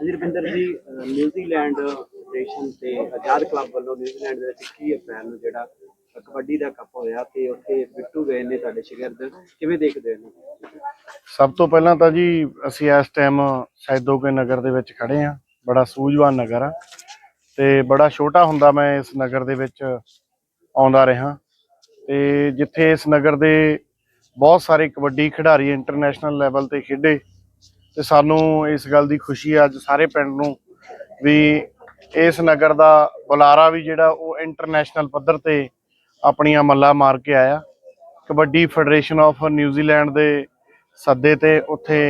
ਹਾਂਜੀ, ਰਵਿੰਦਰ ਜੀ New Zealand federation ਤੇ ਆਜ਼ਾਦ ਕਲੱਬ ਵੱਲੋਂ ਨਿਊਜ਼ੀਲੈਂਡ ਦੇ ਵਿੱਚ 21 ਅਪ੍ਰੈਲ ਨੂੰ ਜਿਹੜਾ ਕਬੱਡੀ ਦਾ ਕੱਪ ਹੋਇਆ ਤੇ ਉੱਥੇ ਬਿੱਟੂ ਗਏ ਨੇ ਸਾਡੇ ਸ਼ਾਗਿਰਦ। ਕਿਵੇਂ ਦੇਖਦੇ ਹੋ? ਸਭ ਤੋਂ ਪਹਿਲਾਂ ਤਾਂ ਜੀ, ਅਸੀਂ ਇਸ ਟਾਈਮ ਸੈਦੋਕੇ ਨਗਰ ਦੇ ਵਿੱਚ ਖੜੇ ਆ ਬੜਾ ਸੂਝਵਾਨ ਨਗਰ ਆ ਤੇ ਬੜਾ ਛੋਟਾ ਹੁੰਦਾ ਮੈਂ ਇਸ ਨਗਰ ਦੇ ਵਿੱਚ ਆਉਂਦਾ ਰਿਹਾ। ਤੇ ਜਿੱਥੇ ਇਸ ਨਗਰ ਦੇ ਬਹੁਤ ਸਾਰੇ ਕਬੱਡੀ ਖਿਡਾਰੀ ਇੰਟਰਨੈਸ਼ਨਲ ਲੈਵਲ ਤੇ ਖੇਡੇ ਤੇ ਸਾਨੂੰ ਇਸ ਗੱਲ ਦੀ ਖੁਸ਼ੀ ਹੈ ਅੱਜ ਸਾਰੇ ਪਿੰਡ ਨੂੰ ਵੀ ਇਸ ਨਗਰ ਦਾ ਬੁਲਾਰਾ ਵੀ ਜਿਹੜਾ ਉਹ ਇੰਟਰਨੈਸ਼ਨਲ ਪੱਧਰ ਤੇ ਆਪਣੀਆਂ ਮੱਲਾ ਮਾਰ ਕੇ ਆਇਆ। ਕਬੱਡੀ ਫੈਡਰੇਸ਼ਨ ਆਫ ਨਿਊਜ਼ੀਲੈਂਡ ਦੇ ਸੱਦੇ ਤੇ ਉੱਥੇ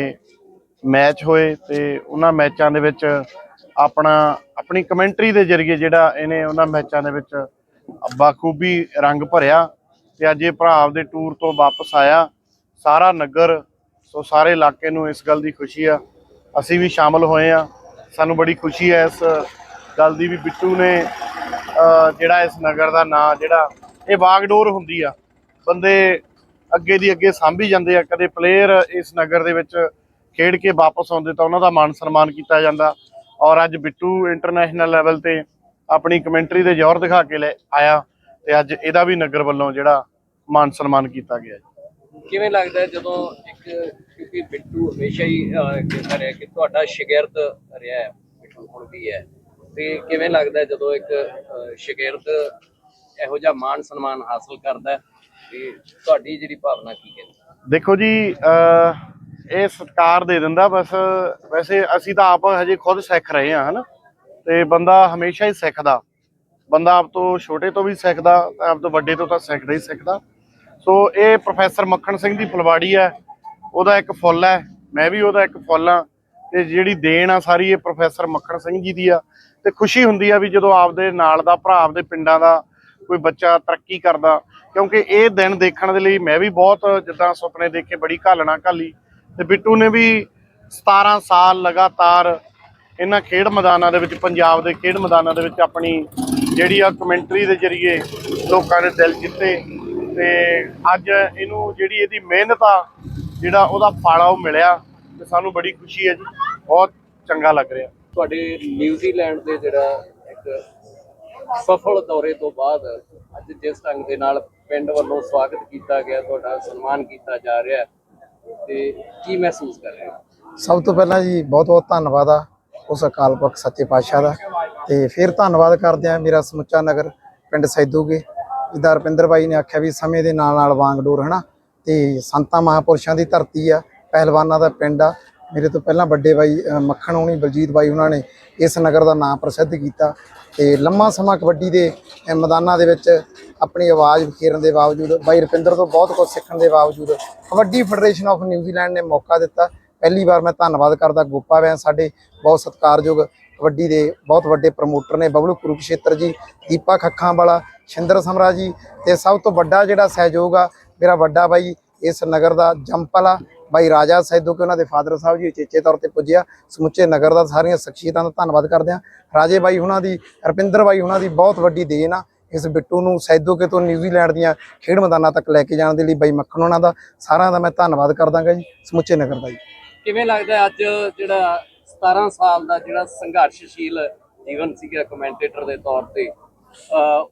ਮੈਚ ਹੋਏ ਤੇ ਉਹਨਾਂ ਮੈਚਾਂ ਦੇ ਵਿੱਚ ਆਪਣਾ, ਆਪਣੀ ਕਮੈਂਟਰੀ ਦੇ ਜ਼ਰੀਏ ਜਿਹੜਾ ਇਹਨੇ ਉਹਨਾਂ ਮੈਚਾਂ ਦੇ ਵਿੱਚ ਬਾਖੂਬੀ ਰੰਗ ਭਰਿਆ ਤੇ ਅੱਜ ਇਹ ਭਰਾ ਆਪਦੇ ਟੂਰ ਤੋਂ ਵਾਪਸ ਆਇਆ। ਸਾਰਾ ਨਗਰ ਸੋ ਸਾਰੇ ਇਲਾਕੇ ਨੂੰ ਇਸ ਗੱਲ ਦੀ ਖੁਸ਼ੀ ਆ। ਅਸੀਂ ਵੀ ਸ਼ਾਮਲ ਹੋਏ ਆ। ਸਾਨੂੰ ਬੜੀ ਖੁਸ਼ੀ ਹੈ ਇਸ ਗੱਲ ਦੀ ਵੀ ਬਿੱਟੂ ਨੇ ਜਿਹੜਾ ਇਸ ਨਗਰ ਦਾ ਨਾਂ, ਜਿਹੜਾ ਇਹ ਬਾਗਡੋਰ ਹੁੰਦੀ ਆ, ਬੰਦੇ ਅੱਗੇ ਦੀ ਅੱਗੇ ਸਾਂਭੀ ਜਾਂਦੇ ਆ। ਕਦੇ ਪਲੇਅਰ ਇਸ ਨਗਰ ਦੇ ਵਿੱਚ ਖੇਡ ਕੇ ਵਾਪਸ ਆਉਂਦੇ ਤਾਂ ਉਹਨਾਂ ਦਾ ਮਾਨ ਸਨਮਾਨ ਕੀਤਾ ਜਾਂਦਾ। ਔਰ ਅੱਜ ਬਿੱਟੂ ਇੰਟਰਨੈਸ਼ਨਲ ਲੈਵਲ ਤੇ ਆਪਣੀ ਕਮੈਂਟਰੀ ਦੇ ਜ਼ੋਰ ਦਿਖਾ ਕੇ ਲੈ ਆਇਆ ਤੇ ਅੱਜ ਇਹਦਾ ਵੀ ਨਗਰ ਵੱਲੋਂ ਜਿਹੜਾ ਮਾਨ ਸਨਮਾਨ ਕੀਤਾ ਗਿਆ ਕਿਵੇਂ ਲੱਗਦਾ ਹੈ ਜਦੋਂ ਇੱਕ ਕਿਉਂਕਿ ਬਿੱਟੂ ਹਮੇਸ਼ਾ ਹੀ ਅਹ, ਕਹਿੰਦਾ ਰਿਹਾ ਕਿ ਤੁਹਾਡਾ ਸ਼ਾਗਿਰਦ ਰਿਹਾ ਹੈ ਬਿੱਟੂ ਹੁਣ ਵੀ ਹੈ। ਤੇ ਕਿਵੇਂ ਲੱਗਦਾ ਹੈ ਜਦੋਂ ਇੱਕ ਅਹ, ਸ਼ਾਗਿਰਦ ਇਹੋ ਜਿਹਾ ਮਾਣ ਸਨਮਾਨ ਹਾਸਲ ਕਰਦਾ ਹੈ? ਤੇ ਤੁਹਾਡੀ ਜਿਹੜੀ ਭਾਵਨਾ ਕੀ ਹੈ? ਦੇਖੋ ਜੀ ਅਹ ਇਹ ਸਤਕਾਰ ਦੇ ਦਿੰਦਾ ਬਸ ਵੈਸੇ ਅਸੀਂ ਤਾਂ ਆਪ ਹਜੇ ਖੁਦ ਸਿੱਖ ਰਹੇ ਹਾਂ ਹਨਾ? ਤੇ ਬੰਦਾ ਹਮੇਸ਼ਾ ਹੀ ਸਿੱਖਦਾ। ਬੰਦਾ ਆਪ ਤੋਂ ਛੋਟੇ ਤੋਂ ਵੀ ਸਿੱਖਦਾ ਆਪ ਤੋਂ ਵੱਡੇ ਤੋਂ ਤਾਂ ਸਿੱਖਦਾ ਹੀ ਸਿੱਖਦਾ। ਸੋ ਇਹ ਪ੍ਰੋਫੈਸਰ ਮੱਖਣ ਸਿੰਘ ਦੀ ਫੁਲਵਾੜੀ ਹੈ। ਉਹਦਾ ਇੱਕ ਫੁੱਲ ਹੈ। ਮੈਂ ਵੀ ਉਹਦਾ ਇੱਕ ਫੁੱਲ ਆ ਤੇ ਜਿਹੜੀ ਦੇਣ ਆ ਸਾਰੀ ਇਹ ਪ੍ਰੋਫੈਸਰ ਮੱਖਣ ਸਿੰਘ ਜੀ ਦੀ ਆ। ਤੇ ਖੁਸ਼ੀ ਹੁੰਦੀ ਆ ਵੀ ਜਦੋਂ ਆਪਦੇ ਨਾਲ ਦਾ ਭਰਾ, ਆਪਦੇ ਪਿੰਡਾਂ ਦਾ ਕੋਈ ਬੱਚਾ ਤਰੱਕੀ ਕਰਦਾ। ਕਿਉਂਕਿ ਇਹ ਦਿਨ ਦੇਖਣ ਦੇ ਲਈ ਮੈਂ ਵੀ ਬਹੁਤ ਜਿੱਦਾਂ ਸੁਪਨੇ ਦੇਖੇ ਬੜੀ ਘਾਲਣਾ ਘਾਲੀ। ਤੇ ਬਿੱਟੂ ਨੇ ਵੀ 17 ਸਾਲ ਲਗਾਤਾਰ ਇਹਨਾਂ ਖੇਡ ਮੈਦਾਨਾਂ ਦੇ ਵਿੱਚ, ਪੰਜਾਬ ਦੇ ਖੇਡ ਮੈਦਾਨਾਂ ਦੇ ਵਿੱਚ ਆਪਣੀ ਜਿਹੜੀ ਆ ਕਮੈਂਟਰੀ ਦੇ ਜ਼ਰੀਏ ਲੋਕਾਂ ਦੇ ਦਿਲ ਜਿੱਤੇ। ਤੇ ਅੱਜ ਇਹਨੂੰ ਜਿਹੜੀ ਇਹਦੀ ਮਿਹਨਤ ਆ ਜਿਹੜਾ ਉਹਦਾ ਫਲ ਆ ਉਹ ਮਿਲਿਆ ਤੇ ਸਾਨੂੰ ਬੜੀ ਖੁਸ਼ੀ ਹੈ ਜੀ ਬਹੁਤ ਚੰਗਾ ਲੱਗ ਰਿਹਾ। ਤੁਹਾਡੇ ਨਿਊਜ਼ੀਲੈਂਡ ਦੇ ਜਿਹੜਾ ਇੱਕ ਸਫਲ ਦੌਰੇ ਤੋਂ ਬਾਅਦ ਅੱਜ ਜਿਸ ਢੰਗ ਦੇ ਨਾਲ ਪਿੰਡ ਵੱਲੋਂ ਸਵਾਗਤ ਕੀਤਾ ਗਿਆ ਤੁਹਾਡਾ ਸਨਮਾਨ ਕੀਤਾ ਜਾ ਰਿਹਾ ਤੇ ਕੀ ਮਹਿਸੂਸ ਕਰ ਰਹੇ ਹੋ? ਸਭ ਤੋਂ ਪਹਿਲਾਂ ਜੀ ਬਹੁਤ ਬਹੁਤ ਧੰਨਵਾਦ ਆ ਉਸ ਅਕਾਲ ਪੁਰਖ ਸੱਚੇ ਪਾਤਸ਼ਾਹ ਦਾ ਤੇ ਫਿਰ ਧੰਨਵਾਦ ਕਰਦੇ ਆ ਮੇਰਾ ਸਮੁੱਚਾ ਨਗਰ ਪਿੰਡ ਸੈਦੋਗੇ ਜਿੱਦਾਂ ਰਪਿੰਦਰ ਬਾਈ ਨੇ ਆਖਿਆ ਵੀ ਸਮੇਂ ਦੇ ਨਾਲ ਨਾਲ ਵਾਂਗਡੋਰ, ਹਨਾ? ਤੇ ਸੰਤਾਂ ਮਹਾਪੁਰਸ਼ਾਂ ਦੀ ਧਰਤੀ ਆ, ਪਹਿਲਵਾਨਾਂ ਦਾ ਪਿੰਡ ਆ। ਮੇਰੇ ਤੋਂ ਪਹਿਲਾਂ ਵੱਡੇ ਬਾਈ ਮੱਖਣ ਹੋਣੀ, ਬਲਜੀਤ ਬਾਈ ਉਹਨਾਂ ਨੇ ਇਸ ਨਗਰ ਦਾ ਨਾਮ ਪ੍ਰਸਿੱਧ ਕੀਤਾ। ਤੇ ਲੰਮਾ ਸਮਾਂ ਕਬੱਡੀ ਦੇ ਮੈਦਾਨਾਂ ਦੇ ਵਿੱਚ ਆਪਣੀ ਆਵਾਜ਼ ਵਿਖੇਰਨ ਦੇ ਬਾਵਜੂਦ, ਬਾਈ ਰੁਪਿੰਦਰ ਤੋਂ ਬਹੁਤ ਕੁਝ ਸਿੱਖਣ ਦੇ ਬਾਵਜੂਦ ਕਬੱਡੀ ਫੈਡਰੇਸ਼ਨ ਆਫ ਨਿਊਜ਼ੀਲੈਂਡ ਨੇ ਮੌਕਾ ਦਿੱਤਾ। ਪਹਿਲੀ ਵਾਰ ਮੈਂ ਧੰਨਵਾਦ ਕਰਦਾ ਗੋਪਾ ਵੈਨ ਸਾਡੇ, ਬਹੁਤ ਸਤਿਕਾਰਯੋਗ ਕਬੱਡੀ ਦੇ ਬਹੁਤ ਵੱਡੇ ਪ੍ਰਮੋਟਰ ਨੇ ਬਬਲੂ ਕੁਰੂਕਸ਼ੇਤਰ ਜੀ, ਦੀਪਾ ਖੱਖਾਂ ਵਾਲਾ ਸ਼ਿੰਦਰ ਸਮਰਾ ਜੀ ਤੇ ਸਭ ਤੋਂ ਵੱਡਾ ਜਿਹੜਾ ਸਹਿਯੋਗ ਆ, ਮੇਰਾ ਵੱਡਾ ਬਾਈ ਇਸ ਨਗਰ ਦਾ ਜੰਪਲ ਆ ਬਾਈ ਰਾਜਾ ਸੈਦੂ ਕਿ ਉਹਨਾਂ ਦੇ ਫਾਦਰ ਸਾਹਿਬ ਜੀ ਚੇਚੇ ਤੌਰ ਤੇ ਪੁੱਜਿਆ ਸਮੁੱਚੇ ਨਗਰ ਦਾ ਸਾਰੀਆਂ ਸ਼ਖਸੀਅਤਾਂ ਦਾ ਧੰਨਵਾਦ ਕਰਦੇ ਆ। ਰਾਜੇ ਬਾਈ ਉਹਨਾਂ ਦੀ, ਰਪਿੰਦਰ ਬਾਈ ਉਹਨਾਂ ਦੀ ਬਹੁਤ ਵੱਡੀ ਦੇਣ ਆ, ਇਸ ਬਿੱਟੂ ਨੂੰ ਸੈਦੂ ਤੋਂ ਨਿਊਜ਼ੀਲੈਂਡ ਦੀਆਂ ਖੇਡ ਮੈਦਾਨਾਂ ਤੱਕ ਲੈ ਕੇ ਜਾਣ ਦੇ ਲਈ ਬਾਈ ਮੱਖਣ ਉਹਨਾਂ ਦਾ, ਸਾਰਿਆਂ ਦਾ ਮੈਂ ਧੰਨਵਾਦ ਕਰਦਾਗਾ ਜੀ, ਸਮੁੱਚੇ ਨਗਰ ਦਾ ਜੀ। ਕਿਵੇਂ ਲੱਗਦਾ ਅੱਜ ਜਿਹੜਾ 17 ਸਾਲ ਦਾ ਜਿਹੜਾ ਸੰਘਰਸ਼ਸ਼ੀਲ ਜੀਵਨ ਸੀਗਾ ਕਮੈਂਟੇਟਰ ਦੇ ਤੌਰ ਤੇ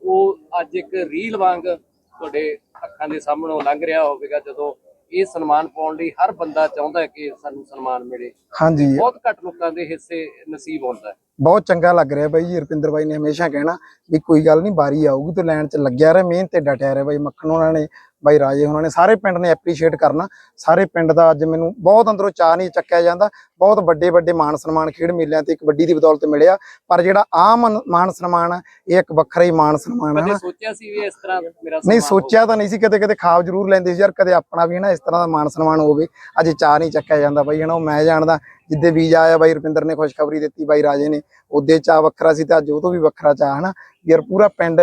ਉਹ ਅੱਜ ਇੱਕ ਰੀਲ ਵਾਂਗ ਤੁਹਾਡੇ ਅੱਖਾਂ ਦੇ ਸਾਹਮਣੋਂ ਲੰਘ ਰਿਹਾ ਹੋਵੇਗਾ ਜਦੋਂ ਇਹ ਸਨਮਾਨ ਪਾਉਣ ਲਈ ਹਰ ਬੰਦਾ ਚਾਹੁੰਦਾ ਹੈ ਕਿ ਸਾਨੂੰ ਸਨਮਾਨ ਮਿਲੇ। ਹਾਂਜੀ। ਬਹੁਤ ਘੱਟ ਲੋਕਾਂ ਦੇ ਹਿੱਸੇ ਨਸੀਬ ਹੁੰਦਾ ਹੈ। ਬਹੁਤ ਚੰਗਾ ਲੱਗ ਰਿਹਾ ਬਾਈ ਜੀ ਰੁਪਿੰਦਰ ਬਾਈ ਨੇ ਹਮੇਸ਼ਾ ਕਹਿਣਾ ਵੀ ਕੋਈ ਗੱਲ ਨਹੀਂ ਬਾਰੀ ਆਊਗੀ ਤੂੰ ਲਾਈਨ 'ਚ ਲੱਗਿਆ ਰਹਿ ਮਿਹਨਤ ਤੇ ਡਟਿਆ ਰਹਿ ਬਾਈ ਮੱਖਣ ਉਹਨਾਂ ਨੇ ਬਾਈ ਰਾਜੇ ਉਹਨਾਂ ਨੇ ਸਾਰੇ ਪਿੰਡ ਨੇ ਐਪਰੀਸ਼ੀਏਟ ਕਰਨਾ। ਸਾਰੇ ਪਿੰਡ ਦਾ ਅੱਜ ਮੈਨੂੰ ਬਹੁਤ ਅੰਦਰੋਂ ਚਾਹ ਨਹੀਂ ਚੱਕਿਆ ਜਾਂਦਾ। ਬਹੁਤ ਵੱਡੇ ਵੱਡੇ ਮਾਣ ਸਨਮਾਨ ਖੇਡ ਮੇਲਿਆਂ ਤੇ ਕਬੱਡੀ ਦੀ ਬਦੌਲਤ ਮਿਲਿਆ। ਪਰ ਜਿਹੜਾ ਆਮ ਮਾਣ ਸਨਮਾਨ ਇਹ ਇੱਕ ਵੱਖਰਾ ਹੀ ਮਾਣ ਸਨਮਾਨ ਹੈ ਸੋਚਿਆ ਸੀ ਵੀ ਇਸ ਤਰ੍ਹਾਂ ਮੇਰਾ ਨਹੀਂ ਸੋਚਿਆ ਤਾਂ ਨਹੀਂ ਸੀ ਕਦੇ ਕਦੇ ਖਾਬ ਜ਼ਰੂਰ ਲੈਂਦੇ ਸੀ ਯਾਰ ਕਦੇ ਆਪਣਾ ਵੀ ਨਾ ਇਸ ਤਰ੍ਹਾਂ ਦਾ ਮਾਣ ਸਨਮਾਨ ਹੋਵੇ। ਅੱਜ ਚਾਹ ਨਹੀਂ ਚੱਕਿਆ ਜਾਂਦਾ ਬਾਈ ਹਨਾ? ਉਹ ਮੈਂ ਜਾਣਦਾ ਜਿੱਦੇ ਵੀਜ਼ਾ ਆਇਆ ਬਾਈ ਰੁਪਿੰਦਰ ਨੇ ਖੁਸ਼ਖਬਰੀ ਦਿੱਤੀ ਬਾਈ ਰਾਜੇ ਨੇ ਉਹਦੇ ਚਾਹ ਵੱਖਰਾ ਸੀ ਤੇ ਅੱਜ ਉਹ ਤੋਂ ਵੀ ਵੱਖਰਾ ਚਾਹ ਹਨਾ? ਯਾਰ ਪੂਰਾ ਪਿੰਡ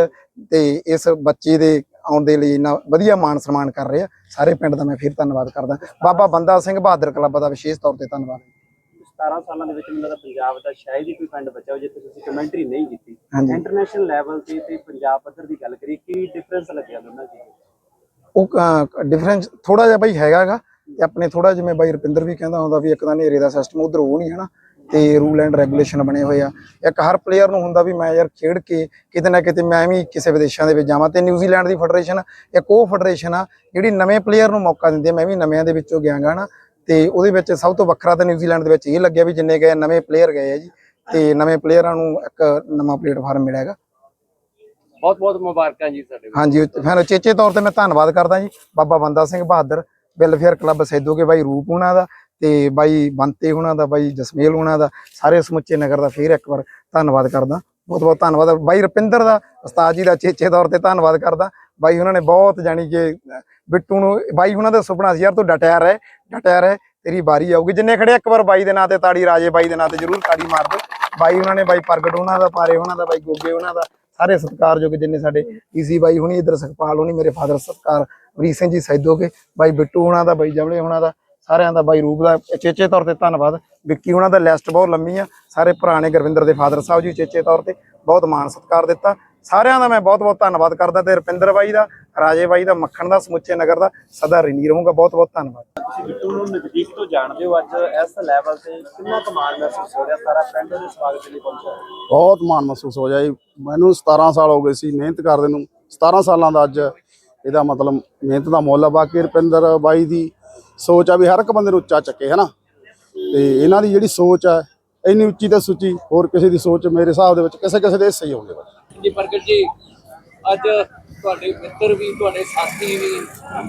ਤੇ ਇਸ ਬੱਚੇ ਦੇ ਆਉਣ ਦੇ ਲਈ ਇੰਨਾ ਵਧੀਆ ਮਾਣ ਸਨਮਾਨ ਕਰ ਰਹੇ ਆ। ਸਾਰੇ ਪਿੰਡ ਦਾ ਮੈਂ ਫਿਰ ਧੰਨਵਾਦ ਕਰਦਾ। ਬਾਬਾ ਬੰਦਾ ਸਿੰਘ ਬਹਾਦਰ ਕਲੱਬ ਦਾ ਵਿਸ਼ੇਸ਼ ਤੌਰ ਤੇ ਧੰਨਵਾਦ। 17 ਸਾਲਾਂ ਦੇ ਵਿੱਚ ਮੈਨੂੰ ਲੱਗਦਾ ਪੰਜਾਬ ਦਾ ਸ਼ਾਇਦ ਹੀ ਕੋਈ ਪਿੰਡ ਬਚਿਆ ਜਿੱਥੇ ਤੁਸੀਂ ਕਮੈਂਟਰੀ ਨਹੀਂ ਕੀਤੀ। ਇੰਟਰਨੈਸ਼ਨਲ ਲੈਵਲ ਤੇ ਤੇ ਪੰਜਾਬ ਪੱਧਰ ਦੀ ਗੱਲ ਕਰੀ ਕੀ ਡਿਫਰੈਂਸ ਲੱਗਿਆ ਦੋਨਾਂ ਚ ਉਹ ਡਿਫਰੈਂਸ ਥੋੜਾ ਜਿਹਾ ਬਾਈ ਹੈਗਾਗਾ ਤੇ ਆਪਣੇ ਥੋੜਾ ਜਿਵੇਂ ਬਾਈ ਰੁਪਿੰਦਰ ਵੀ ਕਹਿੰਦਾ ਹੁੰਦਾ ਵੀ ਇੱਕ ਤਾਂ ਨੇਰੇ ਦਾ ਸਿਸਟਮ ਉਧਰ ਉਹ ਨਹੀਂ ਹਨਾ ਤੇ ਰੂਲ ਐਂਡ ਰੈਗੂਲੇਸ਼ਨ ਬਣੇ ਹੋਏ ਆ। ਇੱਕ ਹਰ ਪਲੇਅਰ ਨੂੰ ਹੁੰਦਾ ਵੀ ਮੈਂ ਯਾਰ ਖੇਡ ਕੇ ਕਿਤੇ ਨਾ ਕਿਤੇ ਮੈਂ ਵੀ ਕਿਸੇ ਵਿਦੇਸ਼ਾਂ ਦੇ ਵਿੱਚ ਜਾਵਾਂ ਤੇ ਨਿਊਜ਼ੀਲੈਂਡ ਦੀ ਫੈਡਰੇਸ਼ਨ ਇੱਕ ਉਹ ਫੈਡਰੇਸ਼ਨ ਆ ਜਿਹੜੀ ਨਵੇਂ ਪਲੇਅਰ ਨੂੰ ਮੌਕਾ ਦਿੰਦੀ ਹੈ ਮੈਂ ਵੀ ਨਵਿਆਂ ਦੇ ਵਿੱਚੋਂ ਗਿਆ ਗਾ ਨਾ। ਤੇ ਉਹਦੇ ਵਿੱਚ ਸਭ ਤੋਂ ਵੱਖਰਾ ਤਾਂ ਨਿਊਜ਼ੀਲੈਂਡ ਦੇ ਵਿੱਚ ਇਹ ਲੱਗਿਆ ਵੀ ਜਿੰਨੇ ਗਏ ਨਵੇਂ ਪਲੇਅਰ ਗਏ ਆ ਜੀ। ਤੇ ਨਵੇਂ ਪਲੇਅਰਾਂ ਨੂੰ ਇੱਕ ਨਵਾਂ ਪਲੇਟਫਾਰਮ ਮਿਲਿਆਗਾ ਬਹੁਤ ਬਹੁਤ ਮੁਬਾਰਕਾਂ ਜੀ ਸਾਡੇ। ਹਾਂਜੀ ਫਿਰ ਚੇਚੇ ਤੌਰ ਤੇ ਮੈਂ ਧੰਨਵਾਦ ਕਰਦਾ ਜੀ। ਬਾਬਾ ਬੰਦਾ ਸਿੰਘ ਬਹਾਦਰ ਵੈਲਫੇਅਰ ਕਲੱਬ ਸੈਦੋਗੇ ਬਾਈ ਰੂਪ ਉਹਨਾਂ ਦਾ। ਤੇ ਬਾਈ ਬੰਤੇ ਉਹਨਾਂ ਦਾ, ਬਾਈ ਜਸਮੇਲ ਉਹਨਾਂ ਦਾ, ਸਾਰੇ ਸਮੁੱਚੇ ਨਗਰ ਦਾ ਫੇਰ ਇੱਕ ਵਾਰ ਧੰਨਵਾਦ ਕਰਦਾ। ਬਹੁਤ ਬਹੁਤ ਧੰਨਵਾਦ। ਬਾਈ ਰੁਪਿੰਦਰ ਦਾ, ਉਸਤਾਦ ਜੀ ਦਾ ਚੇਚੇ ਤੌਰ ਤੇ ਧੰਨਵਾਦ ਕਰਦਾ। ਬਾਈ ਉਹਨਾਂ ਨੇ ਬਹੁਤ ਜਾਣੀ ਕਿ, ਬਿੱਟੂ ਨੂੰ, ਬਾਈ ਉਹਨਾਂ ਦਾ ਸੁਪਨਾ ਸੀ, ਯਾਰ ਤੂੰ ਡਟਿਆ ਰਹਿ ਡਟਿਆ ਰਹਿ, ਤੇਰੀ ਵਾਰੀ ਆਊਗੀ। ਜਿੰਨੇ ਖੜੇ ਇੱਕ ਵਾਰ ਬਾਈ ਦੇ ਨਾਂ ਤੇ, ਤਾੜੀ ਰਾਜੇ ਬਾਈ ਦੇ ਨਾਂ ਤੇ ਜ਼ਰੂਰ ਤਾੜੀ ਮਾਰ ਦਿਓ। ਬਾਈ ਉਹਨਾਂ ਨੇ, ਬਾਈ ਪ੍ਰਗਟ ਉਹਨਾਂ ਦਾ, ਪਾਰੇ ਉਹਨਾਂ ਦਾ, ਬਾਈ ਗੋਗੇ ਉਹਨਾਂ ਦਾ, ਸਾਰੇ ਸਤਿਕਾਰਯੋਗ ਜਿੰਨੇ ਸਾਡੇ ਈਸੀ ਬਾਈ ਹੁਣੀ, ਇਧਰ ਸੁਖਪਾਲ ਹੁਣੀ, ਮੇਰੇ ਫਾਦਰ ਸਤਿਕਾਰ, ਅਮਰੀਕ ਸਿੰਘ ਜੀ ਸੈਦੋਗੇ ਬਾਈ ਬਿੱਟੂ ਉਹਨਾਂ ਦਾ, ਬਾਈ ਜਵਲੇ ਉਹਨਾਂ ਦਾ ਸਾਰਿਆਂ ਦਾ ਬਾਈ ਰੂਪ ਦਾ ਚੇਚੇ ਤੌਰ ਤੇ ਧੰਨਵਾਦ। ਵਿੱਕੀ ਉਹਨਾਂ ਦਾ ਲਿਸਟ ਬਹੁਤ ਲੰਮੀ ਆ। ਸਾਰੇ ਪੁਰਾਣੇ ਗੁਰਵਿੰਦਰ ਦੇ ਫਾਦਰ ਸਾਹਿਬ ਜੀ ਚੇਚੇ ਤੌਰ ਤੇ ਬਹੁਤ ਮਾਣ ਸਤਿਕਾਰ ਦਿੱਤਾ। ਸਾਰਿਆਂ ਦਾ ਮੈਂ ਬਹੁਤ ਬਹੁਤ ਧੰਨਵਾਦ ਕਰਦਾ ਤੇ ਰੁਪਿੰਦਰ ਬਾਈ ਦਾ ਰਾਜੇ ਬਾਈ ਦਾ ਮੱਖਣ ਦਾ ਸਮੁੱਚੇ ਨਗਰ ਦਾ ਸਦਾ ਰਿਣੀ ਰਹੂੰਗਾ। ਬਹੁਤ ਬਹੁਤ ਧੰਨਵਾਦ। ਤੁਸੀਂ ਬਿੱਟੂ ਨੂੰ ਨਜ਼ਦੀਕ ਤੋਂ ਜਾਣਦੇ ਹੋ ਅੱਜ ਇਸ ਲੈਵਲ ਤੇ ਕਿੰਨਾ ਕਮਾਲ ਮਹਿਸੂਸ ਹੋ ਰਿਹਾ? ਸਾਰਾ ਪਿੰਡ ਦੇ ਸਵਾਗਤ ਲਈ ਪਹੁੰਚਿਆ। ਬਹੁਤ ਮਾਣ ਮਹਿਸੂਸ ਹੋ ਜਾਈ ਮੈਨੂੰ 17 ਸਾਲ ਹੋ ਗਏ ਸੀ ਮਿਹਨਤ ਕਰਦੇ ਨੂੰ। 17 ਸਾਲਾਂ ਦਾ ਅੱਜ ਇਹਦਾ ਮਤਲਬ ਮਿਹਨਤ ਦਾ ਮੁੱਲ ਆ। ਬਾਕੀ ਰੁਪਿੰਦਰ ਬਾਈ ਦੀ ਸੋਚ ਆ ਵੀ ਹਰ ਇੱਕ ਬੰਦੇ ਨੂੰ ਉੱਚਾ ਚੱਕੇ ਹਨਾ? ਤੇ ਇਹਨਾਂ ਦੀ ਜਿਹੜੀ ਸੋਚ ਆ ਇੰਨੀ ਉੱਚੀ ਤੇ ਸੁੱਚੀ ਹੋਰ ਕਿਸੇ ਦੀ ਸੋਚ ਮੇਰੇ ਹਿਸਾਬ ਦੇ ਵਿੱਚ ਕਿਸੇ ਕਿਸੇ ਦੇ ਹਿੱਸੇ ਹੀ ਜੀ ਪ੍ਰਗਟ ਜੀ ਅੱਜ ਤੁਹਾਡੇ ਮਿੱਤਰ ਵੀ ਤੁਹਾਡੇ ਸਾਥੀ ਵੀ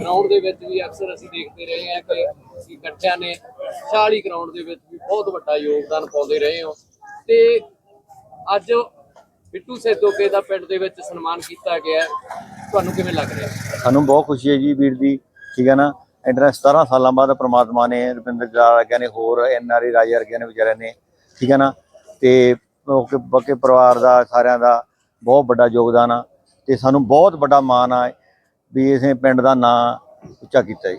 ਗਰਾਊਂਡ ਦੇ ਵਿੱਚ ਵੀ ਅਕਸਰ ਅਸੀਂ ਦੇਖਦੇ ਰਹੇ ਹਾਂ ਕਿ ਤੁਸੀਂ ਇਕੱਠਿਆਂ ਨੇ 40 ਗਰਾਊਂਡ ਦੇ ਵਿੱਚ ਵੀ ਬਹੁਤ ਵੱਡਾ ਯੋਗਦਾਨ ਪਾਉਂਦੇ ਰਹੇ ਹੋ। ਤੇ ਅੱਜ ਬਿੱਟੂ ਸੇਦੋਕੇ ਦਾ ਪਿੰਡ ਦੇ ਵਿੱਚ ਸਨਮਾਨ ਕੀਤਾ ਗਿਆ ਹੈ। ਤੁਹਾਨੂੰ ਕਿਵੇਂ ਲੱਗ ਰਿਹਾ? ਸਾਨੂੰ ਬਹੁਤ ਖੁਸ਼ੀ ਹੈ ਜੀ ਵੀਰ ਦੀ ਠੀਕ ਹੈ ਨਾ? ਇੰਟਰਨੈਟ 17 ਸਾਲਾਂ ਬਾਅਦ ਪ੍ਰਮਾਤਮਾ ਨੇ, ਰੁਪਿੰਦਰ ਜਲਾਲ ਵਰਗਿਆਂ ਨੇ ਹੋਰ ਐਨਆਰਈ ਰਾਜੇ ਵਰਗਿਆਂ ਨੇ ਵਿਚਾਰਿਆਂ ਨੇ, ਠੀਕ ਹੈ ਨਾ? ਤੇ ਬਾਕੀ ਬਾਕੀ ਪਰਿਵਾਰ ਦਾ, ਸਾਰਿਆਂ ਦਾ ਬਹੁਤ ਵੱਡਾ ਯੋਗਦਾਨ ਆ ਤੇ ਸਾਨੂੰ ਬਹੁਤ ਵੱਡਾ ਮਾਣ ਆ ਵੀ ਇਸੇ ਪਿੰਡ ਦਾ ਨਾਂ ਉੱਚਾ ਕੀਤਾ ਜੀ।